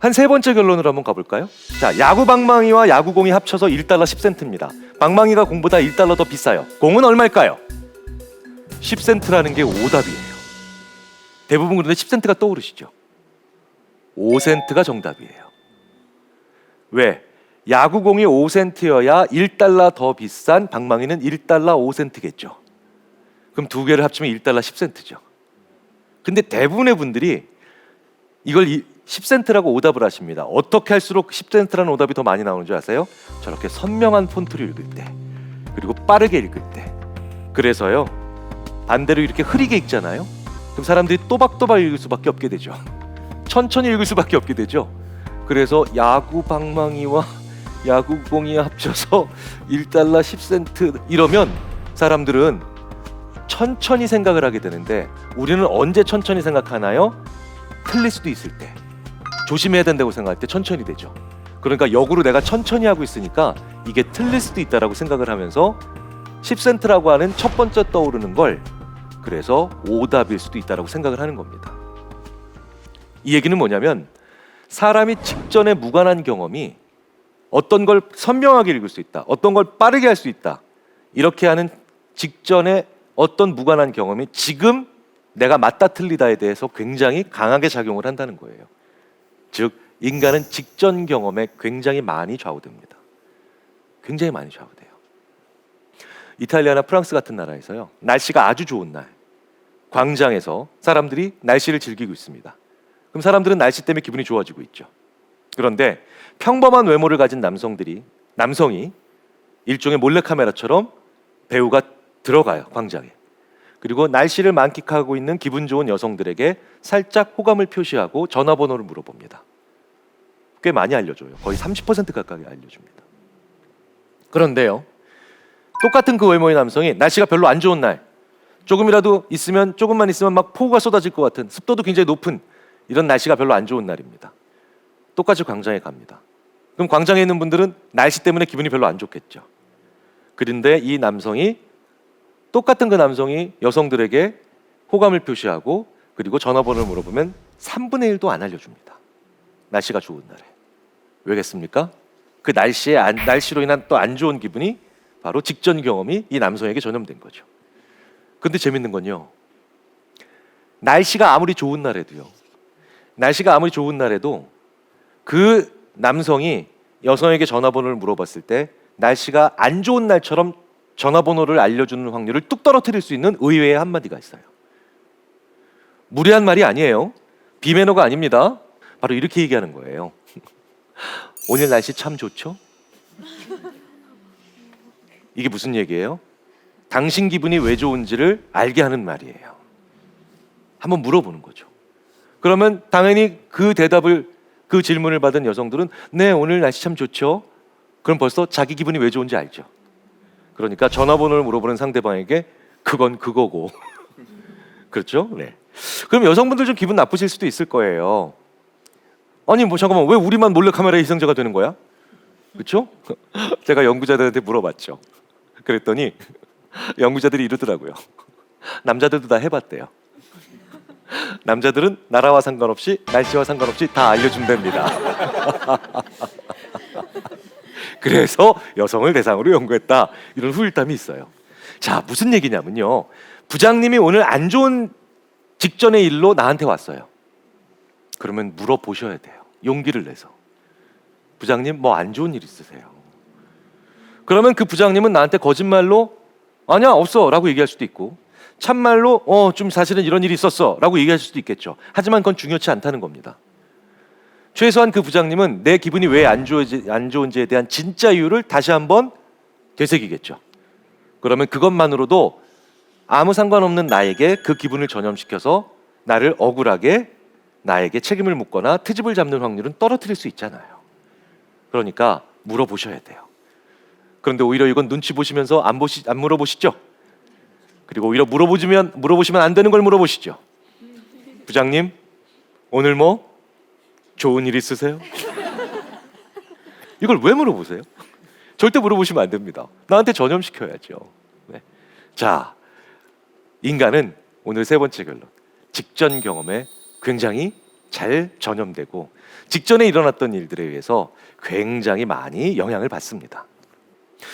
한 세 번째 결론으로 한번 가볼까요? 자, 야구 방망이와 야구공이 합쳐서 1달러 10센트입니다. 방망이가 공보다 1달러 더 비싸요. 공은 얼마일까요? 10센트라는 게 오답이에요. 대부분 그런데 10센트가 떠오르시죠? 5센트가 정답이에요. 왜? 야구공이 5센트여야 1달러 더 비싼 방망이는 1달러 5센트겠죠. 그럼 두 개를 합치면 1달러 10센트죠. 근데 대부분의 분들이 이걸 이- 10센트라고 오답을 하십니다. 어떻게 할수록 10센트라는 오답이 더 많이 나오는 줄 아세요? 저렇게 선명한 폰트로 읽을 때, 그리고 빠르게 읽을 때. 그래서요. 반대로 이렇게 흐리게 읽잖아요. 그럼 사람들이 또박또박 읽을 수밖에 없게 되죠. 천천히 읽을 수밖에 없게 되죠. 그래서 야구 방망이와 야구공이 합쳐서 1달러 10센트 이러면 사람들은 천천히 생각을 하게 되는데 우리는 언제 천천히 생각하나요? 틀릴 수도 있을 때 조심해야 된다고 생각할 때 천천히 되죠. 그러니까 역으로 내가 천천히 하고 있으니까 이게 틀릴 수도 있다라고 생각을 하면서 10센트라고 하는 첫 번째 떠오르는 걸 그래서 오답일 수도 있다라고 생각을 하는 겁니다. 이 얘기는 뭐냐면 사람이 직전에 무관한 경험이 어떤 걸 선명하게 읽을 수 있다. 어떤 걸 빠르게 할 수 있다. 이렇게 하는 직전에 어떤 무관한 경험이 지금 내가 맞다 틀리다에 대해서 굉장히 강하게 작용을 한다는 거예요. 즉 인간은 직전 경험에 굉장히 많이 좌우됩니다. 굉장히 많이 좌우돼요. 이탈리아나 프랑스 같은 나라에서요. 날씨가 아주 좋은 날 광장에서 사람들이 날씨를 즐기고 있습니다. 그럼 사람들은 날씨 때문에 기분이 좋아지고 있죠. 그런데 평범한 외모를 가진 남성들이 남성이 일종의 몰래카메라처럼 배우가 들어가요 광장에. 그리고 날씨를 만끽하고 있는 기분 좋은 여성들에게 살짝 호감을 표시하고 전화번호를 물어봅니다. 꽤 많이 알려줘요. 거의 30% 가까이 알려줍니다. 그런데요, 똑같은 그 외모의 남성이 날씨가 별로 안 좋은 날, 조금이라도 있으면 조금만 있으면 막 폭우가 쏟아질 것 같은 습도도 굉장히 높은 이런 날씨가 별로 안 좋은 날입니다. 똑같이 광장에 갑니다. 그럼 광장에 있는 분들은 날씨 때문에 기분이 별로 안 좋겠죠. 그런데 이 남성이 똑같은 그 남성이 여성들에게 호감을 표시하고 그리고 전화번호를 물어보면 3분의 1도 안 알려줍니다. 날씨가 좋은 날에. 왜겠습니까? 그 날씨에 안- 날씨로 인한 또 안 좋은 기분이 바로 직전 경험이 이 남성에게 전염된 거죠. 근데 재밌는 건요. 날씨가 아무리 좋은 날에도요. 날씨가 아무리 좋은 날에도 그 남성이 여성에게 전화번호를 물어봤을 때 날씨가 안 좋은 날처럼 전화번호를 알려주는 확률을 뚝 떨어뜨릴 수 있는 의외의 한마디가 있어요. 무례한 말이 아니에요. 비매너가 아닙니다. 바로 이렇게 얘기하는 거예요. 오늘 날씨 참 좋죠? 이게 무슨 얘기예요? 당신 기분이 왜 좋은지를 알게 하는 말이에요. 한번 물어보는 거죠. 그러면 당연히 그 대답을 그 질문을 받은 여성들은 네 오늘 날씨 참 좋죠. 그럼 벌써 자기 기분이 왜 좋은지 알죠. 그러니까 전화번호를 물어보는 상대방에게 그건 그거고 그렇죠? 네. 그럼 여성분들 좀 기분 나쁘실 수도 있을 거예요. 아니 뭐 잠깐만 왜 우리만 몰래 카메라의 희생자가 되는 거야? 그렇죠? 제가 연구자들한테 물어봤죠. 그랬더니 연구자들이 이러더라고요. 남자들도 다 해봤대요. 남자들은 나라와 상관없이 날씨와 상관없이 다 알려준답니다. 그래서 여성을 대상으로 연구했다 이런 후일담이 있어요. 자 무슨 얘기냐면요. 부장님이 오늘 안 좋은 직전의 일로 나한테 왔어요. 그러면 물어보셔야 돼요. 용기를 내서 부장님 뭐 안 좋은 일 있으세요? 그러면 그 부장님은 나한테 거짓말로 아니야 없어 라고 얘기할 수도 있고 참말로 어 좀 사실은 이런 일이 있었어 라고 얘기할 수도 있겠죠. 하지만 그건 중요치 않다는 겁니다. 최소한 그 부장님은 내 기분이 왜안 좋은지 안 좋은지 에 대한 진짜 이유를 다시 한번 되새기겠죠. 그러면 그것만으로도 아무 상관없는 나에게 그 기분을 전염시켜서 나를 억울하게 나에게 책임을 묻거나 트집을 잡는 확률은 떨어뜨릴 수 있잖아요. 그러니까 물어보셔야 돼요. 그런데 오히려 이건 눈치 보시면서 안 보시 안 물어보시죠. 그리고 오히려 물어보시면 물어보시면 안 되는 걸 물어보시죠. 부장님 오늘 뭐 좋은 일 있으세요? 이걸 왜 물어보세요? 절대 물어보시면 안 됩니다. 나한테 전염시켜야죠. 네. 자, 인간은 오늘 세 번째 결론 직전 경험에 굉장히 잘 전염되고 직전에 일어났던 일들에 의해서 굉장히 많이 영향을 받습니다.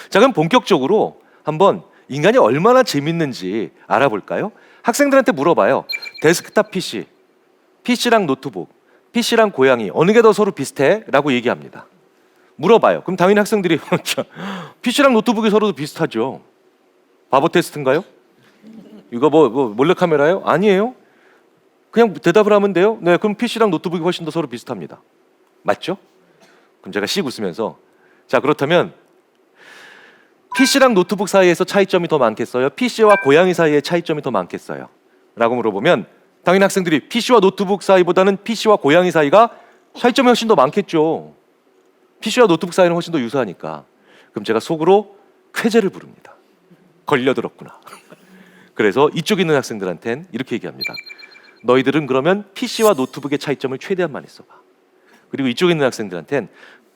자, 그럼 본격적으로 한번 인간이 얼마나 재밌는지 알아볼까요? 학생들한테 물어봐요. 데스크탑 PC, PC랑 노트북, PC랑 고양이 어느 게 더 서로 비슷해? 라고 얘기합니다. 물어봐요. 그럼 당연히 학생들이 PC랑 노트북이 서로 비슷하죠. 바보 테스트인가요? 이거 뭐, 뭐 몰래 카메라요? 아니에요. 그냥 대답을 하면 돼요. 네, 그럼 PC랑 노트북이 훨씬 더 서로 비슷합니다. 맞죠? 그럼 제가 씩 웃으면서 자 그렇다면 PC랑 노트북 사이에서 차이점이 더 많겠어요? PC와 고양이 사이에 차이점이 더 많겠어요? 라고 물어보면 당연히 학생들이 PC와 노트북 사이보다는 PC와 고양이 사이가 차이점이 훨씬 더 많겠죠. PC와 노트북 사이는 훨씬 더 유사하니까. 그럼 제가 속으로 쾌재를 부릅니다. 걸려들었구나. 그래서 이쪽에 있는 학생들한텐 이렇게 얘기합니다. 너희들은 그러면 PC와 노트북의 차이점을 최대한 많이 써봐. 그리고 이쪽에 있는 학생들한텐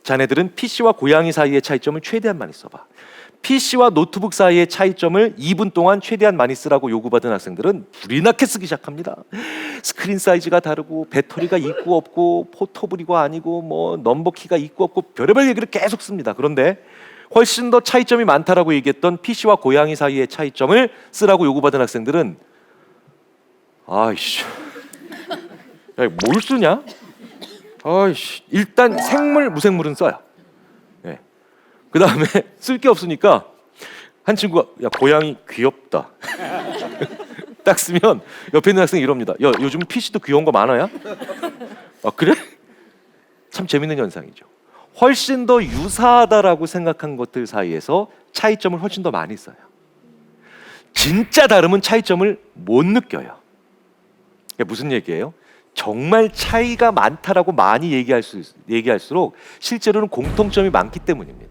자네들은 PC와 고양이 사이의 차이점을 최대한 많이 써봐. PC와 노트북 사이의 차이점을 2분 동안 최대한 많이 쓰라고 요구받은 학생들은 불이 나게 쓰기 시작합니다. 스크린 사이즈가 다르고 배터리가 있고 없고 포터블이고 아니고 뭐 넘버키가 있고 없고 별의별 얘기를 계속 씁니다. 그런데 훨씬 더 차이점이 많다라고 얘기했던 PC와 고양이 사이의 차이점을 쓰라고 요구받은 학생들은 아이씨, 야, 뭘 쓰냐? 아이씨, 일단 생물 무생물은 써요. 예. 그 다음에 쓸 게 없으니까 한 친구가 야 고양이 귀엽다. 딱 쓰면 옆에 있는 학생이 이럽니다. 야 요즘 PC도 귀여운 거 많아요? 아 그래? 참 재밌는 현상이죠. 훨씬 더 유사하다라고 생각한 것들 사이에서 차이점을 훨씬 더 많이 써요. 진짜 다름은 차이점을 못 느껴요. 무슨 얘기예요? 정말 차이가 많다라고 많이 얘기할 수 얘기할수록 실제로는 공통점이 많기 때문입니다.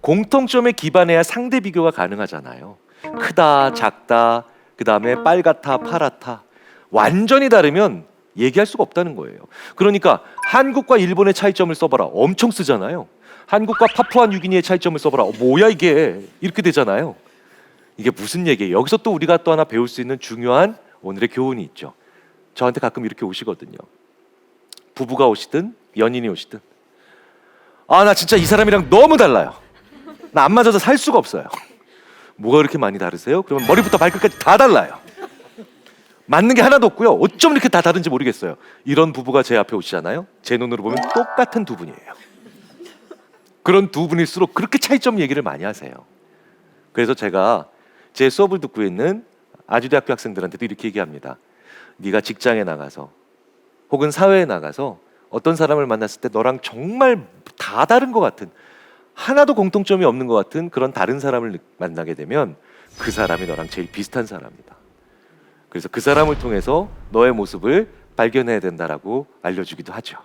공통점에 기반해야 상대 비교가 가능하잖아요. 크다, 작다, 그 다음에 빨갛다, 파랗다. 완전히 다르면 얘기할 수가 없다는 거예요. 그러니까 한국과 일본의 차이점을 써봐라. 엄청 쓰잖아요. 한국과 파푸아 뉴기니의 차이점을 써봐라. 어, 뭐야 이게 이렇게 되잖아요. 이게 무슨 얘기예요? 여기서 또 우리가 또 하나 배울 수 있는 중요한 오늘의 교훈이 있죠. 저한테 가끔 이렇게 오시거든요. 부부가 오시든 연인이 오시든 아 나 진짜 이 사람이랑 너무 달라요. 나 안 맞아서 살 수가 없어요. 뭐가 그렇게 많이 다르세요? 그러면 머리부터 발끝까지 다 달라요. 맞는 게 하나도 없고요. 어쩜 이렇게 다 다른지 모르겠어요. 이런 부부가 제 앞에 오시잖아요. 제 눈으로 보면 똑같은 두 분이에요. 그런 두 분일수록 그렇게 차이점 얘기를 많이 하세요. 그래서 제가 제 수업을 듣고 있는 아주대학교 학생들한테도 이렇게 얘기합니다. 네가 직장에 나가서 혹은 사회에 나가서 어떤 사람을 만났을 때 너랑 정말 다 다른 것 같은 하나도 공통점이 없는 것 같은 그런 다른 사람을 느- 만나게 되면 그 사람이 너랑 제일 비슷한 사람이다. 그래서 그 사람을 통해서 너의 모습을 발견해야 된다라고 알려주기도 하죠.